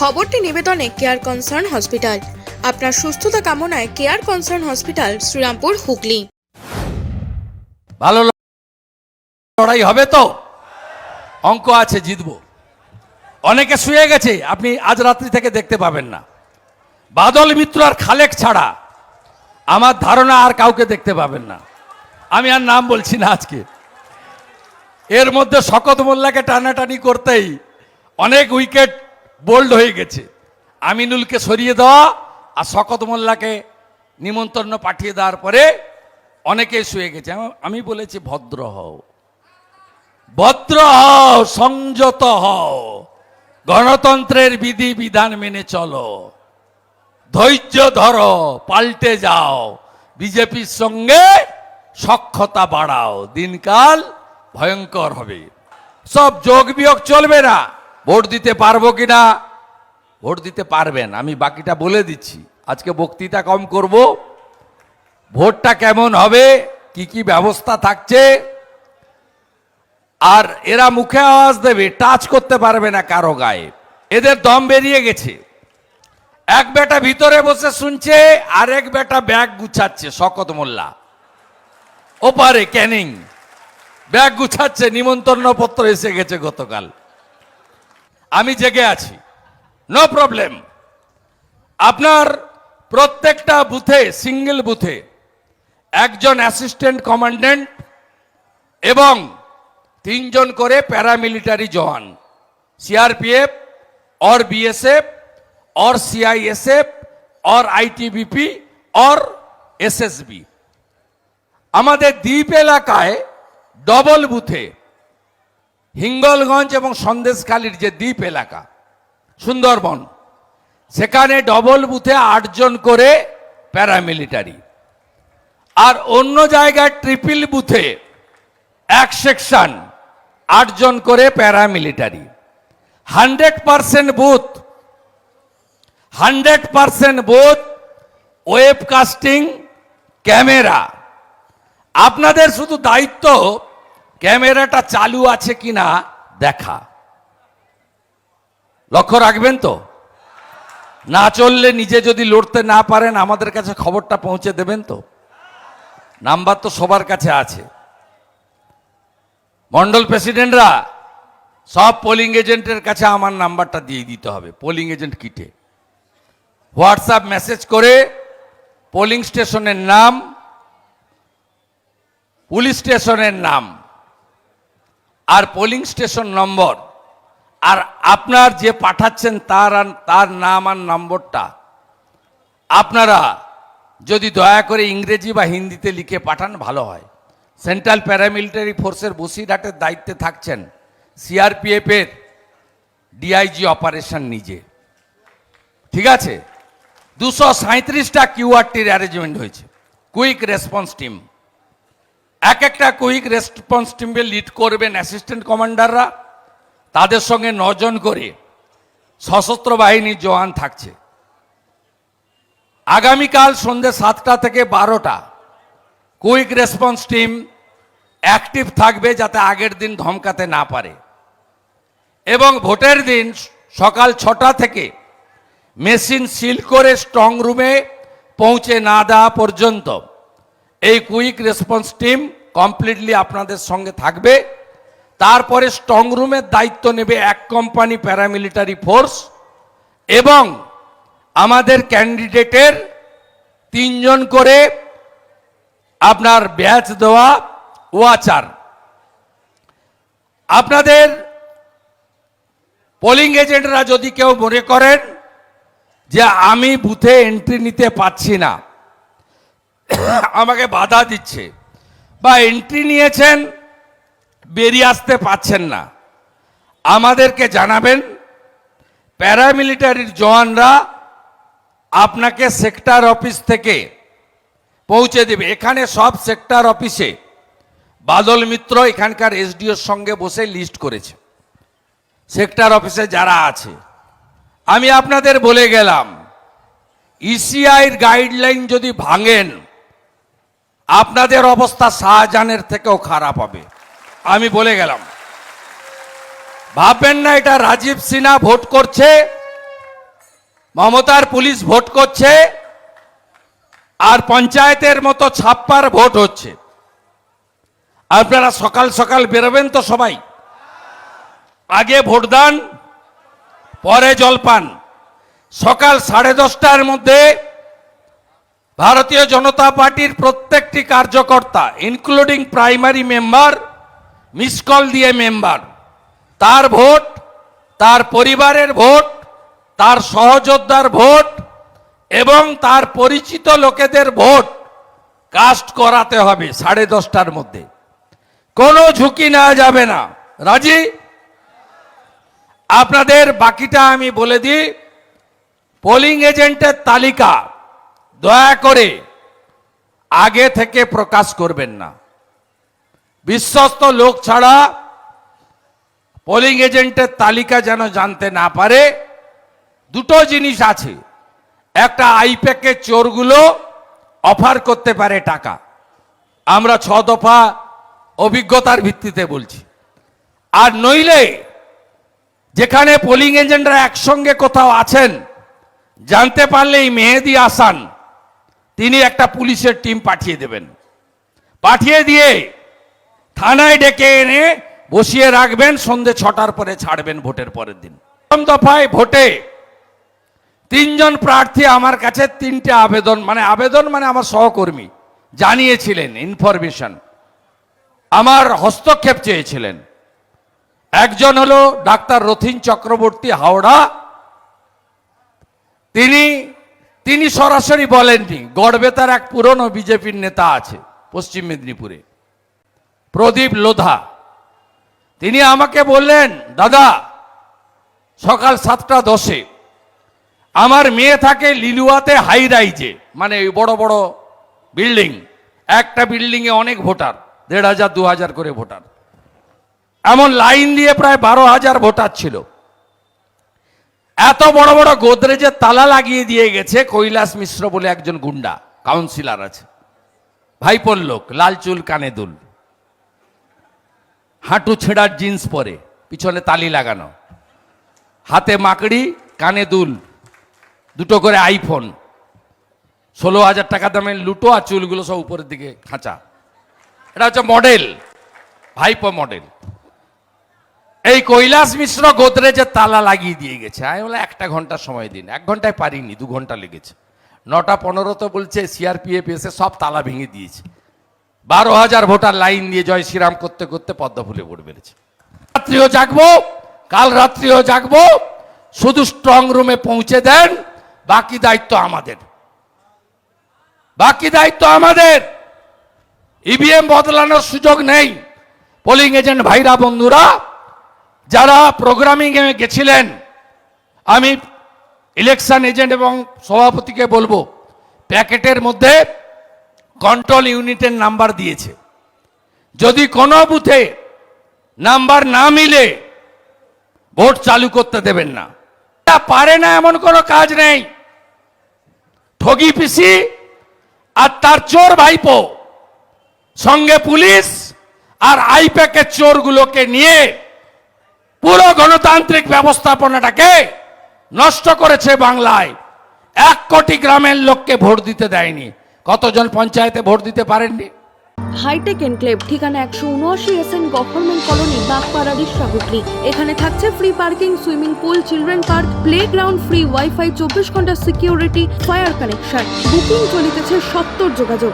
খবরটি নিবেদনে care concern hospital. আপনার সুস্থতা কামনায় Care Concern Hospital, Serampore, Hooghly. ভালো লড়াই হবে তো? অঙ্ক আছে, জিতবো। অনেকে শুয়ে গেছে, আপনি আজ রাত্রি থেকে দেখতে পাবেন না। বাদল মিত্র আর খালেক ছাড়া আমার ধারণা আর কাউকে দেখতে পাবেন না। আমি আর নাম বলছি না আজকে। এর মধ্যে শকত মোল্লাকে টানাটানি করতেই অনেক উইকেট বোল্ড হয়ে গেছে। আমিনুলকে সরিয়ে দেওয়া আর শকত মোল্লাকে নিমন্ত্রণ পাঠিয়ে দেওয়ার পরে অনেকে শুয়ে গেছে। আমি বলেছি, ভদ্র হও। ভদ্র হও, সংযত হও। গণতন্ত্রের বিধি বিধান মেনে চলো। ধৈর্য ধরো, পাল্টে যাও। বিজেপির সঙ্গে সক্ষতা বাড়াও। দিনকাল ভয়ঙ্কর হবে। সব যোগ বিয়োগ চলবে না। ভোট দিতে পারব কিনা? ভোট দিতে পারবেন, আমি বাকিটা বলে দিচ্ছি। আজকে বক্তৃতা কম করব। ভোটটা কেমন হবে? কি কি ব্যবস্থা থাকছে? আর এরা মুখে আওয়াজ দেবে, টাচ করতে পারবে না কারও গায়ে। এদের দম বেরিয়ে গেছে। এক বেটা ভিতরে বসে শুনছে আরেক বেটা ব্যাগ গুছাচ্ছে, শকত মোল্লা। ওপারে ক্যানিং। ব্যাগ গুছাচ্ছে নিমন্ত্রণ পত্র এসে গেছে গতকাল। আমি জেগে আছি। নো প্রবলেম আপনার প্রত্যেকটা বুথে সিঙ্গেল বুথে, একজন অ্যাসিস্ট্যান্ট কমান্ড্যান্ট এবং তিনজন করে paramilitary jawan CRPF or BSF or CISF or ITBP or SSB আমাদের দ্বীপ এলাকায় ডবল বুথে হিঙ্গলগঞ্জ এবং সন্দেশখালীর যে দ্বীপ এলাকা, সুন্দরবন, সেখানে ডবল বুথে আটজন করে প্যারামিলিটারি আর অন্য জায়গায় ট্রিপল বুথে এক সেকশন আটজন করে paramilitary hundred percent booth hundred percent booth webcasting camera আপনাদের শুধু দায়িত্ব ক্যামেরাটা চালু আছে কিনা দেখা। লক্ষ্য রাখবেন তো? না চললে নিজে যদি লড়তে না পারেন, আমাদের কাছে খবরটা পৌঁছে দেবেন তো? নাম্বার তো সবার কাছে আছে। মন্ডল প্রেসিডেন্টরা, সব পোলিং এজেন্টের কাছে আমার নাম্বারটা দিয়ে দিতে হবে পোলিং এজেন্ট কিটে। হোয়াটসঅ্যাপ মেসেজ করে পোলিং স্টেশনের নাম, পুলিশ স্টেশনের নাম। আর পোলিং স্টেশন নম্বর আর আপনার যে পাঠাচ্ছেন তার তার নাম আর নম্বরটা। আপনারা যদি দয়া করে ইংরেজি বা হিন্দিতে লিখে পাঠান, ভালো হয়। সেন্ট্রাল প্যারামিলিটারি ফোর্সের বসিরহাটের দায়িত্বে থাকছেন সিআরপিএফের ডিআইজি অপারেশন নিজে। ঠিক আছে? দুশো সাঁত্রিশটা কিউআরটির অ্যারেঞ্জমেন্ট হয়েছে। কুইক রেসপন্স টিম এক একটা কুইক রেসপন্স টিমকে লিড করবেন অ্যাসিস্ট্যান্ট কমান্ডাররা তাদের সঙ্গে নজন করে সশস্ত্র বাহিনীর জওয়ান থাকছে। আগামীকাল সন্ধ্যে সাতটা থেকে বারোটা কুইক রেসপন্স টিম অ্যাক্টিভ থাকবে যাতে আগের দিন ধমকাতে না পারে। এবং ভোটের দিন সকাল ছটা থেকে মেশিন সিল করে স্ট্রং রুমে পৌঁছে না দেওয়া পর্যন্ত এই কুইক রেসপন্স টিম কমপ্লিটলি আপনাদের সঙ্গে থাকবে। তারপরে স্ট্রং রুমের দায়িত্ব নেবে এক কোম্পানি প্যারামিলিটারি ফোর্স এবং আমাদের ক্যান্ডিডেটের তিনজন করে আপনার ব্যাচ দেওয়া ওয়াচার। আপনাদের পোলিং এজেন্টরা যদি কেউ মনে করেন যে আমি বুথে এন্ট্রি নিতে পাচ্ছি না আমাকে বাধা দিচ্ছে বা এন্ট্রি নিয়েছেন, বেরিয়ে আসতে পাচ্ছেন না। আমাদেরকে জানাবেন প্যারামিলিটারির জওয়ানরা আপনাকে সেক্টর অফিস থেকে পৌঁছে দেবে। এখানে সব সেক্টর অফিসে বাদল মিত্র এখানকার এসডিওর সঙ্গে বসে লিস্ট করেছে। সেক্টর অফিসে যারা আছে, আমি আপনাদের বলে গেলাম ইসিআইর গাইডলাইন যদি ভাঙেন আপনাদের অবস্থা শাহজাহানের থেকেও খারাপ হবে। আমি বলে গেলাম। ভাববেন না, এটা রাজীব সিনহা ভোট করছে, মমতার পুলিশ ভোট করছে, আর পঞ্চায়েতের মতো ছাপ্পার ভোট হচ্ছে। আপনারা সকাল সকাল বেরোবেন তো সবাই। আগে ভোটদান পরে জলপান সকাল সাড়ে দশটার মধ্যে ভারতীয় জনতা পার্টির প্রত্যেকটি কার্যকর্তা including primary member miss call দিয়ে মেম্বার তার ভোট, তার পরিবারের ভোট, তার সহযোদ্ধার ভোট এবং তার পরিচিত লোকেদের ভোট কাস্ট করাতে হবে সাড়ে দশটার মধ্যে। কোনো ঝুঁকি নেওয়া যাবে না। রাজি? আপনাদের বাকিটা আমি বলে দিই। পোলিং এজেন্টের তালিকা। দয়া করে আগে থেকে প্রকাশ করবেন না। বিশ্বস্ত লোক ছাড়া পোলিং এজেন্টের তালিকা যেন জানতে না পারে, দুটো জিনিস আছে। একটা আইপ্যাকের চোরগুলো অফার করতে পারে টাকা। আমরা ছ দফা অভিজ্ঞতার ভিত্তিতে বলছি। আর নইলে যেখানে পোলিং এজেন্টরা একসঙ্গে কোথাও আছেন, জানতে পারলেই মেহেদি আসান। তিনি একটা পুলিশের টিম পাঠিয়ে দেবেন। পাঠিয়ে দিয়ে থানায় ডেকে এনে বসিয়ে রাখবেন, সন্ধে ছটার পরে ছাড়বেন ভোটের পরের দিন। প্রথম দফায় ভোটে তিনজন প্রার্থী আমার কাছে তিনটে আবেদন মানে আবেদন মানে আমার সহকর্মী, জানিয়েছিলেন ইনফরমেশন আমার হস্তক্ষেপ চেয়েছিলেন। একজন হলো ডাক্তার রথিন চক্রবর্তী হাওড়া। তিনি তিনি সরাসরি বলেননি গড়বেতার এক পুরনো বিজেপির নেতা আছে, পশ্চিম মেদিনীপুরে, প্রদীপ লোধা। তিনি আমাকে বললেন, দাদা, সকাল সাতটা দশে আমার মেয়ে থাকে লিলুয়াতে হাই রাইজে মানে ওই বড় বড় বিল্ডিং, একটা বিল্ডিংয়ে অনেক ভোটার, দেড় হাজার, দু হাজার করে ভোটার। এমন লাইন দিয়ে প্রায় বারো হাজার ভোটার ছিল। এত বড় বড় গোদরেজের তালা লাগিয়ে দিয়ে গেছে কৈলাস মিশ্র বলে একজন গুন্ডা কাউন্সিলর আছে। ভাইপোর লোক, লাল চুল, কানে দুল। হাঁটু ছেঁড়ার জিন্স পরে, পিছনে তালি লাগানো। হাতে মাকড়ি, কানে দুল, দুটো করে আইফোন। ষোলো হাজার টাকা দামের লুটো আর চুলগুলো সব উপরের দিকে খাঁচা। এটা হচ্ছে মডেল ভাইপো মডেল কৈলাস মিশ্র গোদরেজের তালা লাগিয়ে দিয়ে গেছে। আমি বলে একটা ঘণ্টা সময় দিন। এক ঘন্টায় পারিনি, দু ঘণ্টা লেগেছে। নটা পনেরো তো বলছে সিআরপিএফ এসে সব তালা ভেঙে দিয়েছে। বারো হাজার ভোটার লাইন দিয়ে জয় শ্রীরাম করতে করতে পদ্মা ফুলে ভোট বেড়েছে। রাত্রিও জাগবো, কাল রাত্রিও জাগবো। শুধু স্ট্রং রুমে পৌঁছে দেন, বাকি দায়িত্ব আমাদের। বাকি দায়িত্ব আমাদের। ইভিএম বদলানোর সুযোগ নেই। পোলিং এজেন্ট ভাইরা, বন্ধুরা যারা প্রোগ্রামিং এ গেছিলেন, আমি ইলেকশন এজেন্ট এবং সভাপতিকে বলব, প্যাকেটের মধ্যে কন্ট্রোল ইউনিটের নাম্বার দিয়েছে। যদি কোনো বুথে নাম্বার না মিলে, ভোট চালু করতে দেবেন না। পারে না এমন কোনো কাজ নেই। ঠগি পিসি আর তার চোর ভাইপো, সঙ্গে পুলিশ আর আইপ্যাকের চোরগুলোকে নিয়ে পুরো গণতান্ত্রিক ব্যবস্থাপনাটাকে নষ্ট করেছে বাংলায়। এক কোটি গ্রামের লোককে ভোট দিতে দেয়নি। কতজন পঞ্চায়েতে ভোট দিতে পারেননি? হাইটেক এনক্লেভ ঠিকানা একশো উনআশি এস এন গভর্নমেন্ট কলোনি বাগপাড়ারি সাহুটলি এখানে থাকছে free parking swimming pool children park play ground free WiFi চব্বিশ ঘণ্টা সিকিউরিটি ফায়ার কানেকশন বুকিং চলিতেছে সত্তর যোগাযোগ।